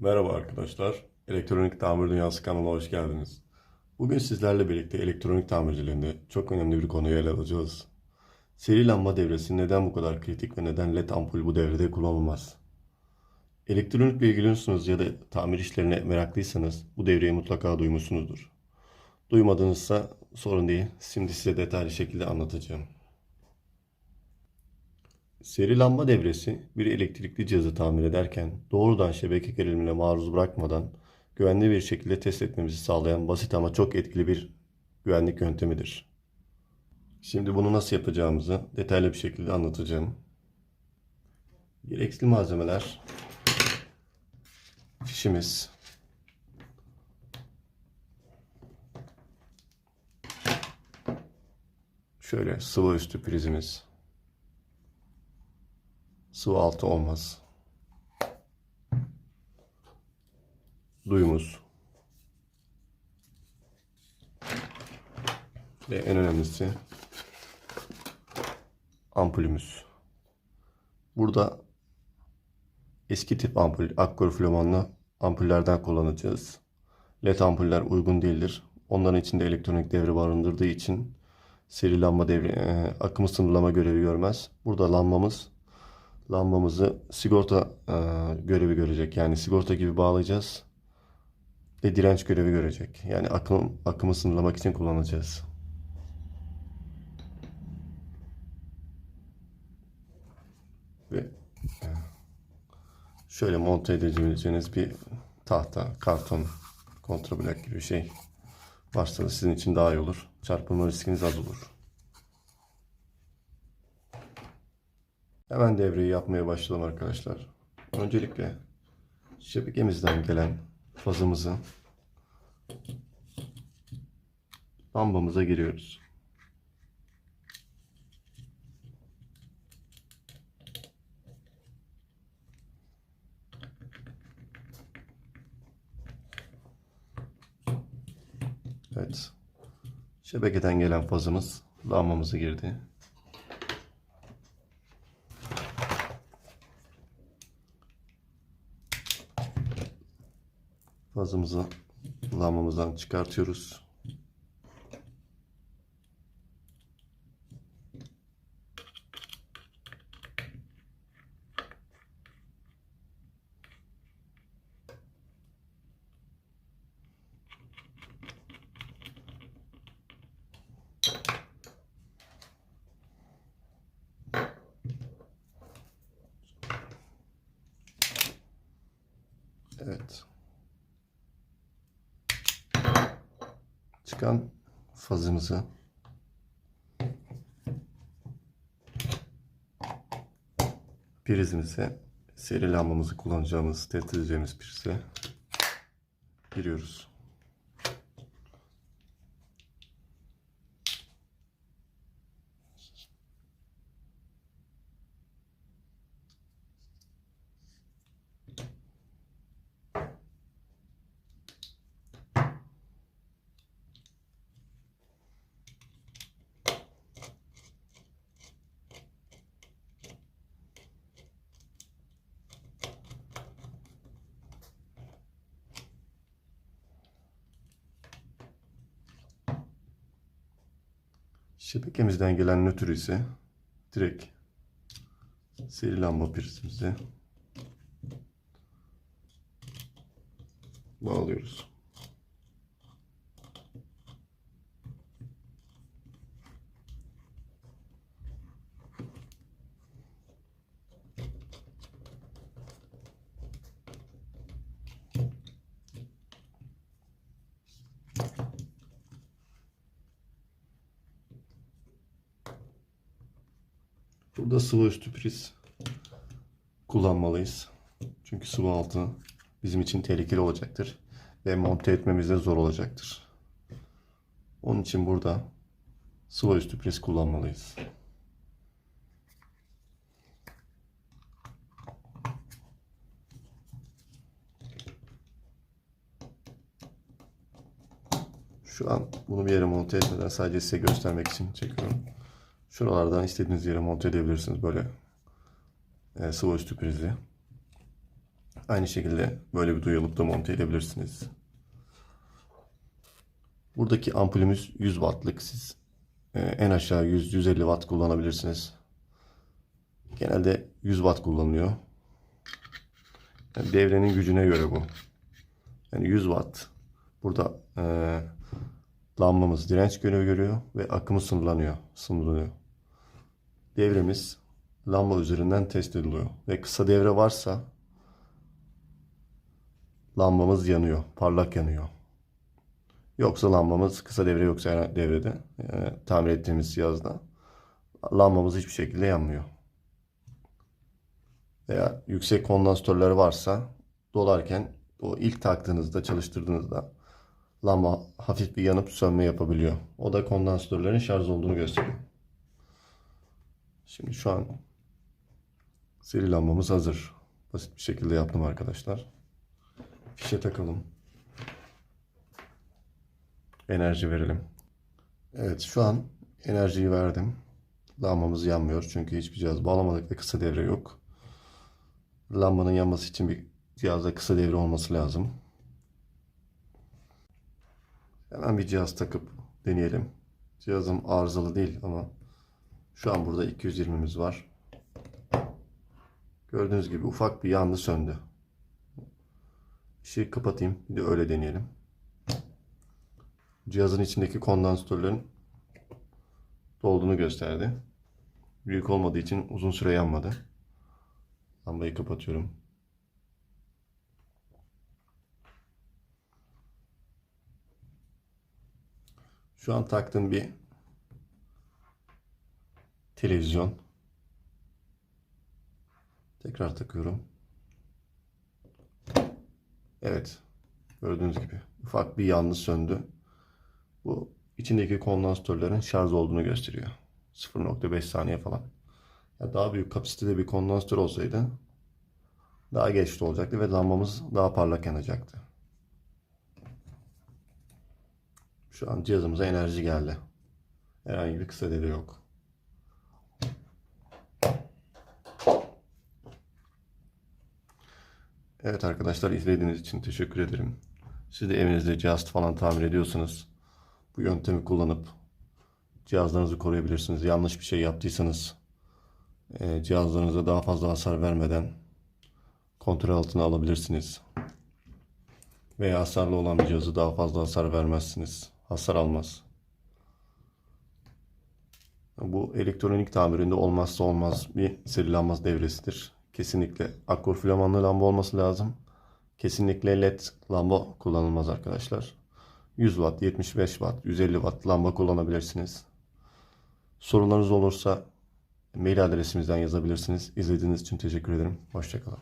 Merhaba arkadaşlar. Elektronik Tamir Dünyası kanalına hoş geldiniz. Bugün sizlerle birlikte elektronik tamirciliğinde çok önemli bir konuyu ele alacağız. Seri lamba devresi neden bu kadar kritik ve neden led ampul bu devrede kullanılmaz? Elektronikle ilgileniyorsunuz ya da tamir işlerine meraklıysanız bu devreyi mutlaka duymuşsunuzdur. Duymadınızsa sorun değil. Şimdi size detaylı şekilde anlatacağım. Seri lamba devresi bir elektrikli cihazı tamir ederken doğrudan şebeke gerilimine maruz bırakmadan güvenli bir şekilde test etmemizi sağlayan basit ama çok etkili bir güvenlik yöntemidir. Şimdi bunu nasıl yapacağımızı detaylı bir şekilde anlatacağım. Gerekli malzemeler fişimiz, şöyle sıvı üstü prizimiz, Sıvı altı olmaz. Duyumuz. Ve en önemlisi ampulümüz. Burada eski tip ampul, akkor flomanlı ampullerden kullanacağız. LED ampuller uygun değildir. Onların içinde elektronik devre barındırdığı için seri lamba devre, e, akımı sınırlama görevi görmez. Burada lambamız lambamızı sigorta e, görevi görecek. Yani sigorta gibi bağlayacağız ve direnç görevi görecek. Yani akım, akımı sınırlamak için kullanacağız. Ve e, şöyle monte edebileceğiniz bir tahta, karton, kontrablok gibi bir şey varsa da sizin için daha iyi olur. Çarpılma riskiniz az olur. Hemen devreyi yapmaya başlayalım arkadaşlar. Öncelikle şebekemizden gelen fazımızı lambamıza giriyoruz. Evet. Şebekeden gelen fazımız lambamıza girdi. Fazımızı lambamızdan çıkartıyoruz. Evet. Çıkan fazımızı prizimize seri lambamızı kullanacağımız test edeceğimiz prize giriyoruz. Şebekemizden gelen nötr ise direkt seri lamba prizimize bağlıyoruz. Burada sıvı üstü priz kullanmalıyız. Çünkü sıvı altı bizim için tehlikeli olacaktır. Ve monte etmemiz de zor olacaktır. Onun için burada sıvı üstü priz kullanmalıyız. Şu an bunu bir yere monte etmeden sadece size göstermek için çekiyorum. Şuralardan istediğiniz yere monte edebilirsiniz böyle e, sıvı üstü prizi. Aynı şekilde böyle bir duyuluk da monte edebilirsiniz. Buradaki ampulümüz 100 wattlık. Siz e, en aşağı 100-150 watt kullanabilirsiniz. Genelde 100 watt kullanılıyor. Yani devrenin gücüne göre bu. Yani 100 watt. Burada e, lambamız direnç görevi görüyor ve akımı sınırlanıyor. Sınırlanıyor. Devremiz lamba üzerinden test ediliyor. Ve kısa devre varsa lambamız yanıyor. Parlak yanıyor. Yoksa lambamız kısa devre yoksa yani devrede e, tamir ettiğimiz cihazda lambamız hiçbir şekilde yanmıyor. Veya yüksek kondansatörleri varsa dolarken o ilk taktığınızda çalıştırdığınızda lamba hafif bir yanıp sönme yapabiliyor. O da kondansatörlerin şarj olduğunu gösteriyor. Şimdi şu an seri lambamız hazır. Basit bir şekilde yaptım arkadaşlar. Fişe takalım. Enerji verelim. Evet şu an enerjiyi verdim. Lambamız yanmıyor çünkü hiçbir cihaz bağlamadık ve kısa devre yok. Lambanın yanması için bir cihazda kısa devre olması lazım. Hemen bir cihaz takıp deneyelim. Cihazım arızalı değil ama şu an burada 220'miz var. Gördüğünüz gibi ufak bir yandı söndü. Işığı kapatayım. Bir de öyle deneyelim. Cihazın içindeki kondansatörlerin dolduğunu gösterdi. Büyük olmadığı için uzun süre yanmadı. Lambayı kapatıyorum. Şu an taktığım bir televizyon. Tekrar takıyorum. Evet. Gördüğünüz gibi ufak bir yandı söndü. Bu içindeki kondansatörlerin şarj olduğunu gösteriyor. 0.5 saniye falan. Ya daha büyük kapasitede bir kondansatör olsaydı daha geçti olacaktı ve lambamız daha parlak yanacaktı. Şu an cihazımıza enerji geldi. Herhangi bir kısa devre yok. Evet arkadaşlar izlediğiniz için teşekkür ederim. Siz de evinizde cihaz falan tamir ediyorsanız bu yöntemi kullanıp cihazlarınızı koruyabilirsiniz. Yanlış bir şey yaptıysanız e, cihazlarınıza daha fazla hasar vermeden kontrol altına alabilirsiniz. Veya hasarlı olan bir cihazı daha fazla hasar vermezsiniz. Hasar almaz. Bu elektronik tamirinde olmazsa olmaz bir seri lamba devresidir. Kesinlikle akkor flamanlı lamba olması lazım. Kesinlikle led lamba kullanılmaz arkadaşlar. 100 watt, 75 watt, 150 watt lamba kullanabilirsiniz. Sorunlarınız olursa mail adresimizden yazabilirsiniz. İzlediğiniz için teşekkür ederim. Hoşçakalın.